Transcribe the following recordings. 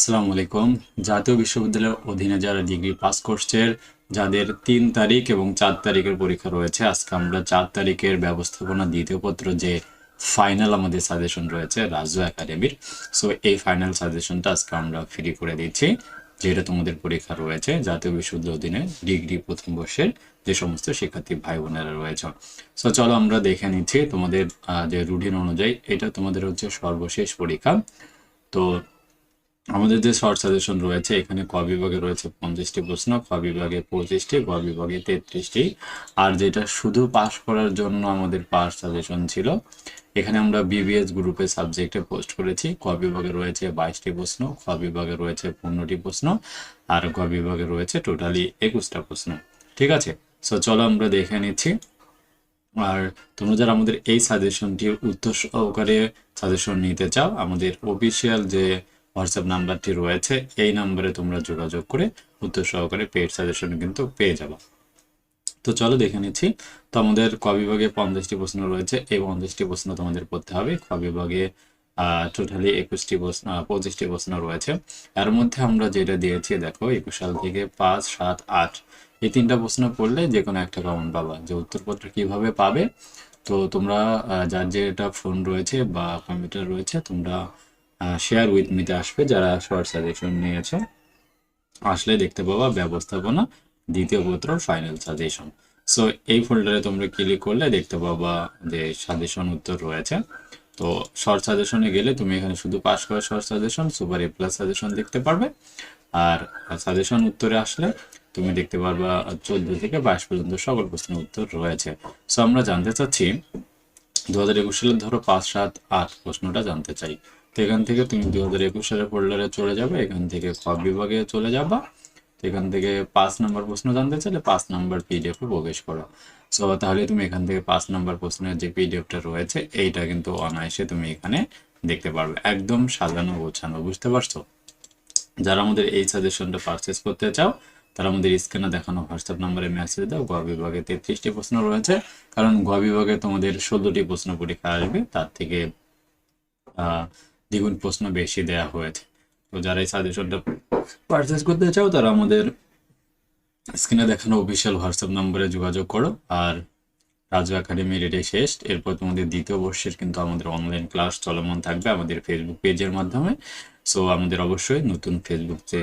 আসসালামু আলাইকুম। জাতীয় বিশ্ববিদ্যালয়ের অধীনে যারা ডিগ্রি পাস করছে যাদের তিন তারিখ এবং চার তারিখের পরীক্ষা রয়েছে, আজকে আমরা চার তারিখের ব্যবস্থাপনা দ্বিতীয় পত্র যে ফাইনাল আমাদের সাজেশন রয়েছে রাজু একাডেমির সো এই ফাইনাল সাজেশনটা আজকে আমরা ফ্রি করে দিচ্ছি। যেটা তোমাদের পরীক্ষা রয়েছে, জাতীয় বিশ্ববিদ্যালয়ের অধীনে ডিগ্রি প্রথম বর্ষের যে সমস্ত শিক্ষার্থী ভাই বোনেরা রয়েছে। সো চলো আমরা দেখে নিচ্ছি তোমাদের যে রুটিন অনুযায়ী, এটা তোমাদের হচ্ছে সর্বশেষ পরীক্ষা। তো আমাদের যে শর্ট সাজেশন রয়েছে, এখানে ক বিভাগে রয়েছে পঞ্চাশটি প্রশ্ন, খ বিভাগে পঁচিশটি, গ বিভাগে তেত্রিশটি। আর যেটা শুধু পাস করার জন্য আমাদের পাস সাজেশন ছিল, এখানে আমরা বিবিএস গ্রুপে সাবজেক্টে পোস্ট করেছি। ক বিভাগে রয়েছে বাইশটি প্রশ্ন, খ বিভাগে রয়েছে পনেরোটি প্রশ্ন, আর গ বিভাগে রয়েছে টোটালি একুশটা প্রশ্ন। ঠিক আছে? সো চলো আমরা দেখে নিচ্ছি। আর তোমরা যারা আমাদের এই সাজেশনটির উত্তর সহকারে সাজেশন নিতে চাও, আমাদের অফিসিয়াল যে হোয়াটসঅ্যাপ নাম্বারটি রয়েছে। এই নাম্বারে তোমরা যোগাযোগ করে উত্তর সহকারে পেড সাজেশন কিন্তু পেয়ে যাবে। তো চলো দেখে নিচ্ছি। তো আমাদের ক বিভাগে পঞ্চাশটি প্রশ্ন রয়েছে। এই পঞ্চাশটি প্রশ্ন তোমাদের পড়তে হবে। খ বিভাগে টোটালি একুশটি প্রশ্ন পঁচিশটি প্রশ্ন রয়েছে। এর মধ্যে আমরা যেটা দিয়েছি, দেখো, একুশ সাল থেকে পাঁচ, সাত, আট। এই তিনটা প্রশ্ন পড়লে যে কোনো একটা কমন পাবা। যে উত্তরপত্র কীভাবে পাবে, তো তোমরা যার যেটা ফোন রয়েছে বা কম্পিউটার রয়েছে, তোমরা শেয়ার উইথ মিতে আসবে, যারা শর্ট সাজেশন নিয়েছে। আসলে দেখতে পাবা ব্যবস্থাপনা, দ্বিতীয় পত্র ফাইনাল সাজেশন সো এই ফোল্ডারে তোমরা ক্লিক করলে দেখতে পাবা যে সাজেশন উত্তর রয়েছে। তো শর্ট সাজেশনে গেলে তুমি এখানে শুধু পাস করা short suggestion super A plus suggestion দেখতে পারবে। আর সাজেশন উত্তরে আসলে তুমি দেখতে পারবা চোদ্দ থেকে বাইশ পর্যন্ত সকল প্রশ্নের উত্তর রয়েছে। সো আমরা জানতে চাচ্ছি, দু হাজার একুশ সালের ধরো পাঁচ, সাত, আট প্রশ্নটা জানতে চাই। তো এখান থেকে তুমি দু হাজার একুশ সালের ফোল্ডারে চলে যাবে, এখান থেকে খ বিভাগে চলে যাবা, তো এখান থেকে পাঁচ নাম্বার প্রশ্ন জানতে চাইলে পাঁচ নাম্বার পিডিএফ প্রবেশ করো। সো তাহলে তুমি এখান থেকে পাঁচ নাম্বার প্রশ্নের যে পিডিএফটা রয়েছে, এইটা কিন্তু অনায়াসে তুমি এখানে দেখতে পারবে। একদম সাজানো গোছানো, বুঝতে পারছ? যারা আমাদের এই সাজেশনটা পারচেস করতে চাও, তারা আমাদের স্ক্রিনে দেখানো হোয়াটসঅ্যাপ নাম্বারে মেসেজ দাও, গ বিভাগে তেত্রিশটি প্রশ্ন রয়েছে। কারণ গ বিভাগে তোমাদের ষোলোটি প্রশ্ন পরীক্ষা আসবে, তার থেকে দ্বিগুণ প্রশ্ন বেশি দেয়া হয়েছে। তো যারা এই সাজেশনটা পারচেস করতে চাও, তারা আমাদের স্ক্রিনে দেখানো অফিসিয়াল হোয়াটসঅ্যাপ নম্বরে যোগাযোগ করো। আর রাজু একাডেমির এটাই শেষ। এরপর তোমাদের দ্বিতীয় বর্ষের কিন্তু আমাদের অনলাইন ক্লাস চলমান থাকবে আমাদের ফেসবুক পেজের মাধ্যমে। সো আমাদের অবশ্যই নতুন ফেসবুক যে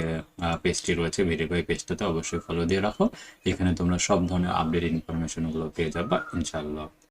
পেজটি রয়েছে ভেরিফাই পেজটাতে অবশ্যই ফলো দিয়ে রাখো। এখানে তোমরা সব ধরনের আপডেট ইনফরমেশনগুলো পেয়ে যাবে, ইনশাআল্লাহ।